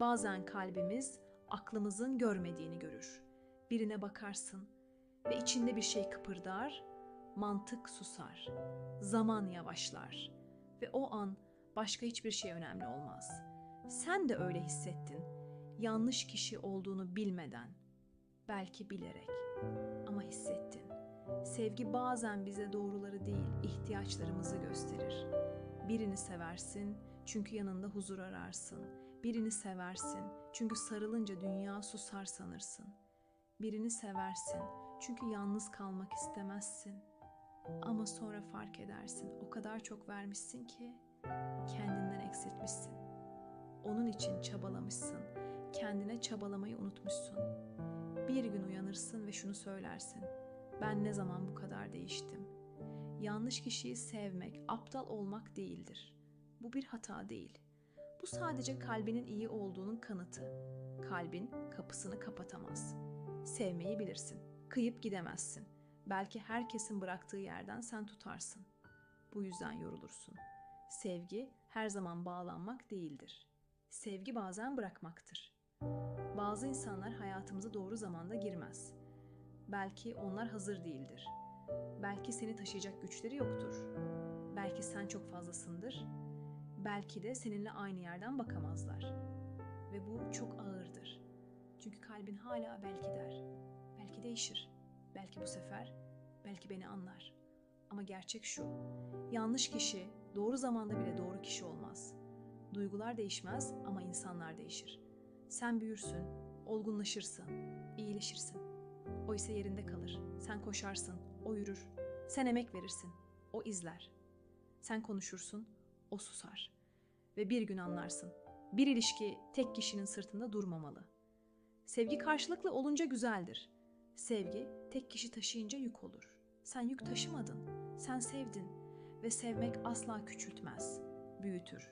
Bazen kalbimiz aklımızın görmediğini görür. Birine bakarsın ve içinde bir şey kıpırdar, mantık susar, zaman yavaşlar ve o an başka hiçbir şey önemli olmaz. Sen de öyle hissettin. Yanlış kişi olduğunu bilmeden, belki bilerek ama hissettin. Sevgi bazen bize doğruları değil, ihtiyaçlarımızı gösterir. Birini seversin çünkü yanında huzur ararsın. Birini seversin çünkü sarılınca dünya susar sanırsın. Birini seversin çünkü yalnız kalmak istemezsin. Ama sonra fark edersin o kadar çok vermişsin ki kendinden eksiltmişsin. Onun için çabalamışsın. Kendine çabalamayı unutmuşsun. Bir gün uyanırsın ve şunu söylersin. Ben ne zaman bu kadar değiştim? Yanlış kişiyi sevmek aptal olmak değildir. Bu bir hata değil. Bu sadece kalbinin iyi olduğunun kanıtı. Kalbin kapısını kapatamaz. Sevmeyi bilirsin. Kıyıp gidemezsin. Belki herkesin bıraktığı yerden sen tutarsın. Bu yüzden yorulursun. Sevgi her zaman bağlanmak değildir. Sevgi bazen bırakmaktır. Bazı insanlar hayatımıza doğru zamanda girmez. Belki onlar hazır değildir. Belki seni taşıyacak güçleri yoktur. Belki sen çok fazlasındır. Belki de seninle aynı yerden bakamazlar. Ve bu çok ağırdır. Çünkü kalbin hala belki der. Belki değişir. Belki bu sefer, belki beni anlar. Ama gerçek şu. Yanlış kişi doğru zamanda bile doğru kişi olmaz. Duygular değişmez ama insanlar değişir. Sen büyürsün, olgunlaşırsın, iyileşirsin. O ise yerinde kalır. Sen koşarsın, o yürür. Sen emek verirsin, o izler. Sen konuşursun, o susar. Ve bir gün anlarsın. Bir ilişki tek kişinin sırtında durmamalı. Sevgi karşılıklı olunca güzeldir. Sevgi tek kişi taşıyınca yük olur. Sen yük taşımadın. Sen sevdin ve sevmek asla küçültmez, büyütür.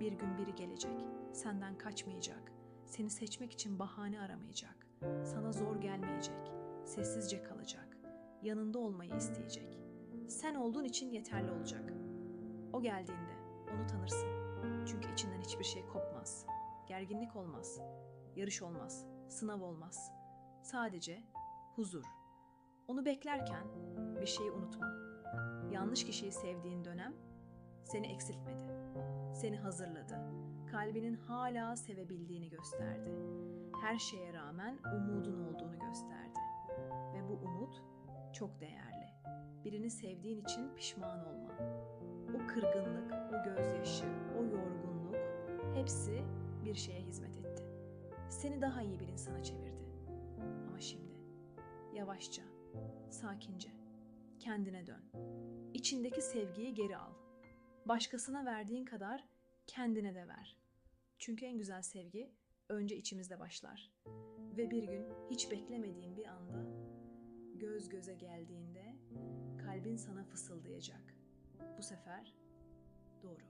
Bir gün biri gelecek, senden kaçmayacak. Seni seçmek için bahane aramayacak. Sana zor gelmeyecek. Sessizce kalacak. Yanında olmayı isteyecek. Sen olduğun için yeterli olacak. O geldiğinde onu tanırsın. Çünkü içinden hiçbir şey kopmaz. Gerginlik olmaz. Yarış olmaz. Sınav olmaz. Sadece huzur. Onu beklerken bir şeyi unutma. Yanlış kişiyi sevdiğin dönem seni eksiltmedi. Seni hazırladı. Kalbinin hala sevebildiğini gösterdi. Her şeye rağmen umudun olduğunu gösterdi. Ve bu umut çok değerli. Birini sevdiğin için pişman olma. Kırgınlık, o gözyaşı, o yorgunluk hepsi bir şeye hizmet etti. Seni daha iyi bir insana çevirdi. Ama şimdi yavaşça, sakince kendine dön. İçindeki sevgiyi geri al. Başkasına verdiğin kadar kendine de ver. Çünkü en güzel sevgi önce içimizde başlar. Ve bir gün hiç beklemediğin bir anda göz göze geldiğinde kalbin sana fısıldayacak. Bu sefer doğru.